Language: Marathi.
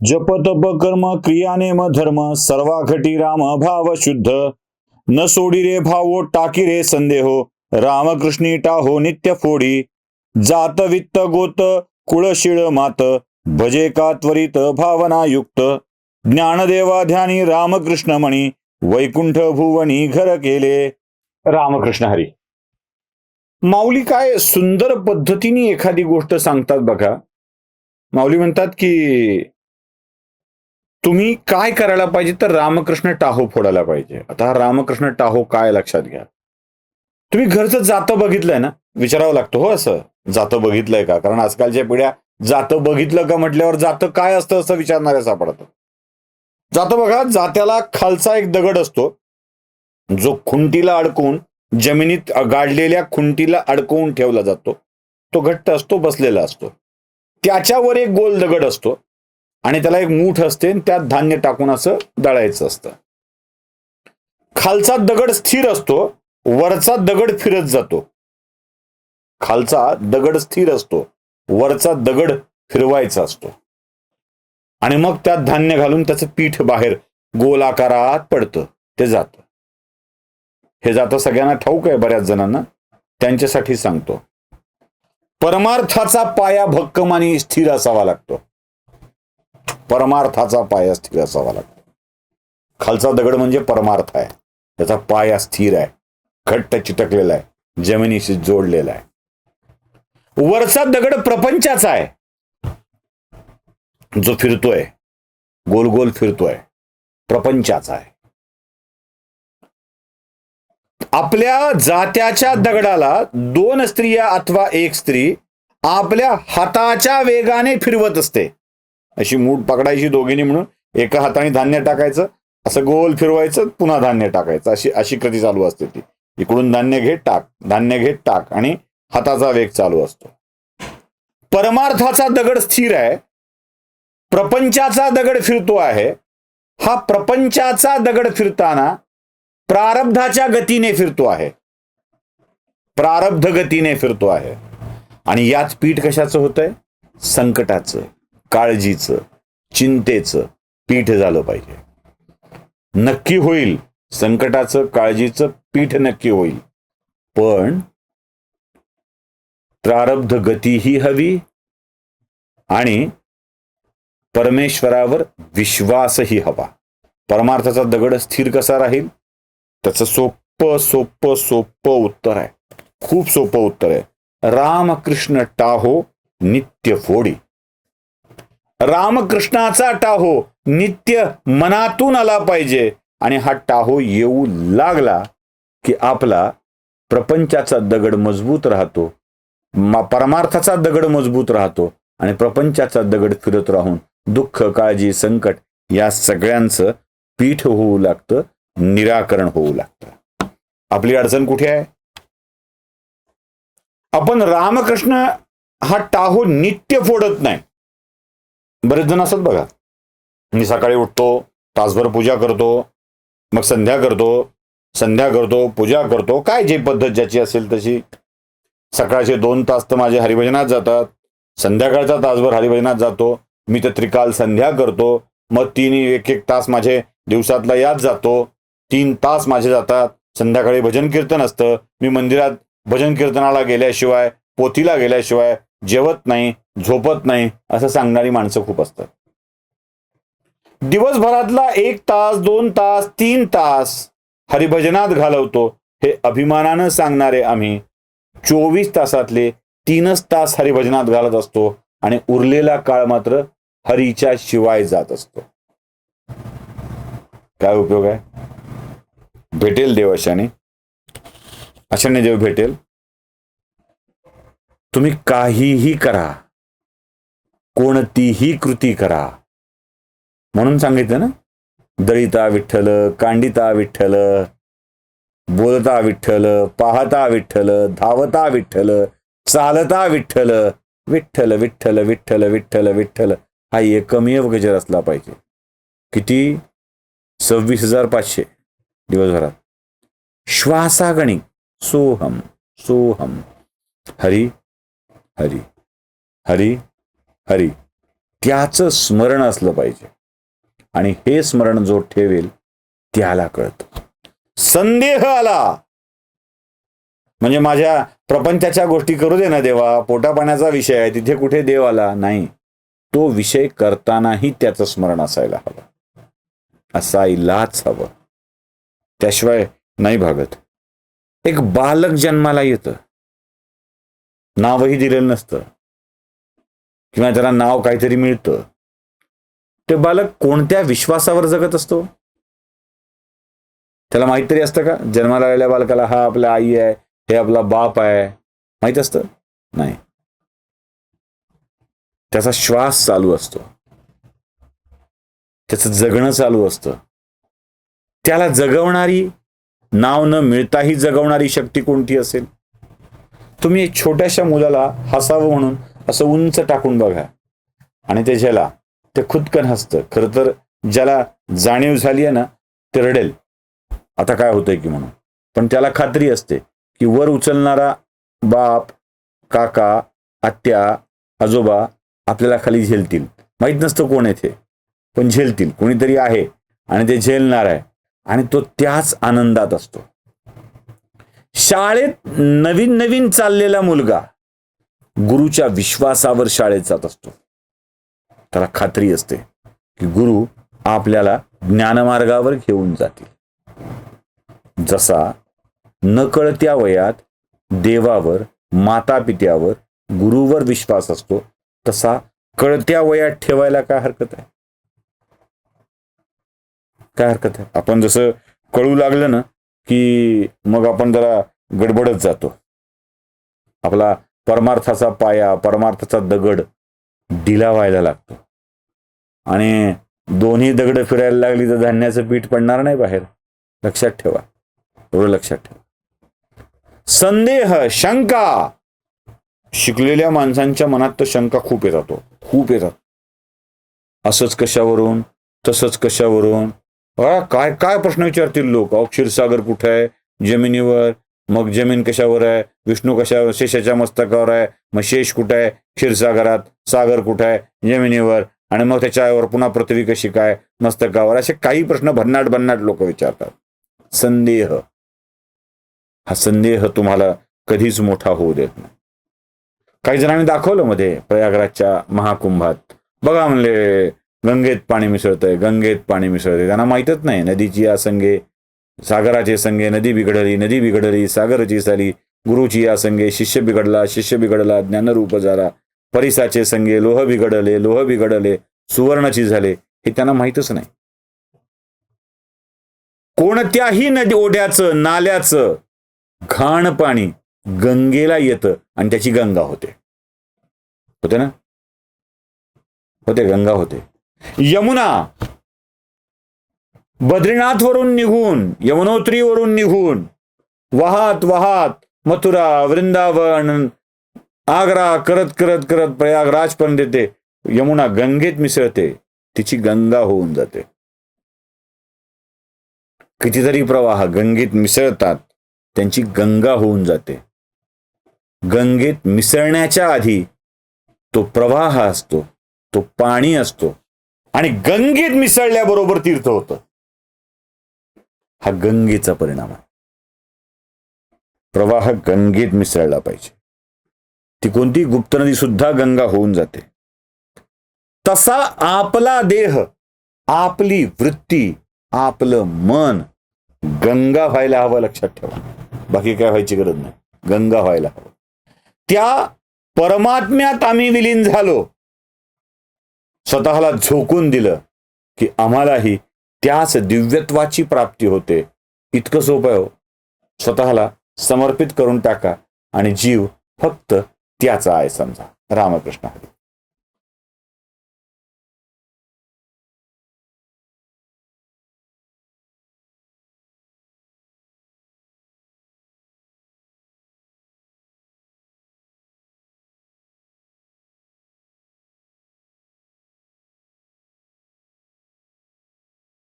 जप तप कर्म क्रिया नेम धर्म सर्वा घटी राम भाव शुद्ध। न सोडी रे भावो टाकी रे संदेहो। रामकृष्णी टाहो नित्य फोडी। जात वित्त गोत कुळशिळ मात। भजे का त्वरित भावना युक्त। ज्ञानदेवा ध्यानी रामकृष्ण मणी। वैकुंठ भुवनी घर केले। रामकृष्ण हरी। माऊली काय सुंदर पद्धतीने एखादी गोष्ट सांगतात बघा. माऊली म्हणतात की तुम्ही काय करायला पाहिजे तर रामकृष्ण टाहो फोडायला पाहिजे. आता रामकृष्ण टाहो काय लक्षात घ्या. तुम्ही घरचं जातं बघितलंय ना? विचारावं लागतं हो असं. जातं बघितलंय का? कारण आजकालच्या पिढ्या जातं बघितलं का म्हटल्यावर जातं काय असतं असं विचारणाऱ्या सापडतं जातं बघा जात्याला खालचा एक दगड असतो. जो खुंटीला अडकवून जमिनीत गाडलेल्या खुंटीला अडकवून ठेवला जातो. तो घट्ट असतो बसलेला असतो. त्याच्यावर एक गोल दगड असतो. आणि त्याला एक मूठ असते आणि त्यात धान्य टाकून असं दळायचं असतं. खालचा दगड स्थिर असतो वरचा दगड फिरत जातो. खालचा दगड स्थिर असतो वरचा दगड फिरवायचा असतो. आणि मग त्यात धान्य घालून त्याचं पीठ बाहेर गोल आकारात पडतं ते जातं. हे जातं सगळ्यांना ठाऊक आहे बऱ्याच जणांना त्यांच्यासाठी सांगतो. परमार्थाचा पाया भक्कम आणि स्थिर असावा लागतो. परमार्थाचा पाया स्थिर असावा लागतो. खालचा दगड म्हणजे परमार्थ आहे. त्याचा पाया स्थिर आहे. घट्ट चिटकलेला आहे. जमिनीशी जोडलेला आहे. वरचा दगड प्रपंचाचा आहे. जो फिरतोय गोल गोल फिरतोय प्रपंचाचा आहे. आपल्या जात्याच्या दगडाला दोन स्त्रिया अथवा एक स्त्री आपल्या हाताच्या वेगाने फिरवत असते. अशी मूठ पकडायची दोघींनी म्हणून एका हाताने धान्य टाकायचं असं गोल फिरवायचं पुन्हा धान्य टाकायचं. अशी अशी कृती चालू असते ती. इकडून धान्य घेत टाक. धान्य घेत टाक. आणि हाताचा वेग चालू असतो. परमार्थाचा दगड स्थिर आहे. प्रपंचाचा दगड फिरतो आहे. हा प्रपंचाचा दगड फिरताना प्रारब्धाच्या गतीने फिरतो आहे. प्रारब्ध गतीने फिरतो आहे. आणि याच पीठ कशाचं होतंय? संकटाचं. काळजीचं चिंतेचं पीठ झालं पाहिजे. नक्की होईल संकटाचं काळजीचं पीठ नक्की होईल. पण प्रारब्ध गतीही हवी आणि परमेश्वरावर विश्वासही हवा. परमार्थाचा दगड स्थिर कसा राहील? त्याचं सोपं सोपं सोपं उत्तर आहे. खूप सोपं उत्तर आहे. रामकृष्ण टाहो नित्य फोडी. रामकृष्णाचा टाहो नित्य मनातून आला पाहिजे. आणि हा टाहो येऊ लागला की आपला प्रपंचाचा दगड मजबूत राहतो. परमार्थाचा दगड मजबूत राहतो आणि प्रपंचाचा दगड फिरत राहून दुःख काळजी संकट या सगळ्यांचं पीठ होऊ लागतं निराकरण होऊ लागतं. आपली अडचण कुठे आहे? आपण रामकृष्ण हा टाहो नित्य फोडत नाही. बरेच जण असतात बघा. मी सकाळी उठतो तासभर पूजा करतो मग संध्या करतो संध्या करतो पूजा करतो काय जी पद्धत ज्याची असेल तशी. सकाळचे दोन तास तर माझे हरिभजनात जातात. संध्याकाळचा तासभर हरिभजनात जातो. मी तर त्रिकाल संध्या करतो. मग तीन एक एक तास माझे दिवसातला यात जातो. तीन तास माझे जातात. संध्याकाळी भजन कीर्तन असतं. मी मंदिरात भजन कीर्तनाला गेल्याशिवाय पोथीला गेल्याशिवाय जेवत नाही झोपत नाही असं सांगणारी माणसं खूप असतात. दिवसभरातला एक तास दोन तास तीन तास हरिभजनात घालवतो हे अभिमानानं सांगणारे आम्ही चोवीस तासातले तीनच तास हरिभजनात घालत असतो आणि उरलेला काळ मात्र हरीच्या शिवाय जात असतो. काय उपयोग आहे? भेटेल देव अशाने अशाने देव भेटेल. तुम्ही काहीही करा. कोणतीही कृती करा. म्हणून सांगितलं ना? दळिता विठ्ठल कांडिता विठ्ठल बोलता विठ्ठल पाहता विठ्ठल धावता विठ्ठल चालता विठ्ठल विठ्ठल विठ्ठल विठ्ठल विठ्ठल विठ्ठल हा एकमेव गजर असला पाहिजे. किती? सव्वीस हजार पाचशे दिवसभरात. श्वासागणिक सोहम सोहम. हरी हरी. हरी हरी. त्याचं स्मरण असलं पाहिजे. आणि हे स्मरण जो ठेवेल त्याला कळत. संदेह आला. म्हणजे माझ्या प्रपंचाच्या गोष्टी करू दे ना देवा पोटापाण्याचा विषय आहे तिथे कुठे देव आला? नाही. तो विषय करतानाही त्याचं स्मरण असायला हवं. असायलाच हवं. त्याशिवाय नाही भागत. एक बालक जन्माला येतं. नावही दिलेलं नसतं. किंवा त्याला नाव काहीतरी मिळतं. ते बालक कोणत्या विश्वासावर जगत असतो? त्याला माहीत तरी असतं का? जन्माला आलेल्या बालकाला हा आपला आई आहे हे आपला बाप आहे. माहीत असतं? नाही. त्याचा श्वास चालू असतो. त्याचं जगणं चालू असतं. त्याला जगवणारी नाव न मिळताही जगवणारी शक्ती कोणती असेल? तुम्ही एक छोट्याशा मुलाला हसावं म्हणून असं उंच टाकून बघा. आणि त्याच्याला ते खुदकन हसतं. खरं तर ज्याला जाणीव झाली आहे ना ते रडेल. आता काय होतंय की म्हणून. पण त्याला खात्री असते की वर उचलणारा बाप काका आत्या आजोबा आपल्याला खाली झेलतील. माहीत नसतं कोण येथे पण झेलतील. कोणीतरी आहे आणि ते झेलणार आहे. आणि तो त्याच आनंदात असतो. शाळेत नवीन नवीन चाललेला मुलगा गुरुच्या विश्वासावर शाळेत जात असतो. त्याला खात्री असते की गुरु आपल्याला ज्ञानमार्गावर घेऊन जातील. जसा नकळत्या वयात देवावर माता पित्यावर गुरुवर विश्वास असतो तसा कळत्या वयात ठेवायला काय हरकत आहे? काय हरकत आहे? आपण जसं कळू लागलं ना की मग आपण जरा गडबडत जातो. आपला परमार्थाचा पाया परमार्थाचा दगड ढिला व्हायला लागतो. आणि दोन्ही दगड फिरायला लागली तर धान्याचं पीठ पडणार नाही बाहेर. लक्षात ठेवा. एवढं लक्षात ठेवा. संदेह शंका. शिकलेल्या माणसांच्या मनात तर शंका खूप येतात जातो खूप येतात. असंच कशावरून? तसंच कशावरून? काय काय प्रश्न विचारतील लोक? अहो क्षीरसागर कुठे आहे? जमिनीवर? मग जमीन कशावर आहे? विष्णू कशावर? शेषाच्या मस्तकावर आहे? मग शेष कुठे आहे? क्षीरसागरात. सागर कुठे आहे? जमिनीवर. आणि मग त्याच्यावर पुन्हा पृथ्वी कशी काय? मस्तकावर. असे काही प्रश्न भन्नाट भन्नाट लोक विचारतात. संदेह. हा संदेह तुम्हाला कधीच मोठा होऊ देत नाही. काही जणांनी दाखवलं मध्ये प्रयागराजच्या महाकुंभात. बघा म्हणले गंगेत पाणी मिसळतंय गंगेत पाणी मिसळतंय. त्यांना माहीतच नाही नदीची या संगे सागराचे संगे नदी बिघडली नदी बिघडली सागरची साली. गुरुची या संगे शिष्य बिघडला शिष्य बिघडला ज्ञानरूप झाला. परिसाचे संगे लोह बिघडले लोह बिघडले सुवर्णाची झाले. हे त्यांना माहीतच नाही. कोणत्याही नदी ओढ्याचं नाल्याचं घाण पाणी गंगेला येतं आणि त्याची गंगा होते. होते ना? होते गंगा होते. यमुना बद्रीनाथ वरून निघून यमुनोत्रीवरून निघून वाहत वाहत मथुरा वृंदावन आग्रा करत करत करत प्रयागराज पर्यंत येते. यमुना गंगेत मिसळते. तिची गंगा होऊन जाते. कितीतरी प्रवाह गंगेत मिसळतात. त्यांची गंगा होऊन जाते. गंगेत मिसळण्याच्या आधी तो प्रवाह असतो तो पाणी असतो आणि गंगेत मिसळल्याबरोबर तीर्थ होतं. हा गंगेचा परिणाम आहे. प्रवाह गंगेत मिसळला पाहिजे. ती कोणती? गुप्त नदी सुद्धा गंगा होऊन जाते. तसा आपला देह आपली वृत्ती आपलं मन गंगा व्हायला हवं लक्षात ठेवा. बाकी काय व्हायची गरज नाही. गंगा व्हायला हवं. त्या परमात्म्यात आम्ही विलीन झालो. स्वतःला झोकून दिलं की आम्हालाही त्याच दिव्यत्वाची प्राप्ती होते. इतकं सोपं आहे हो. स्वतःला समर्पित करून टाका आणि जीव फक्त त्याचा आहे समजा. रामकृष्ण हरी.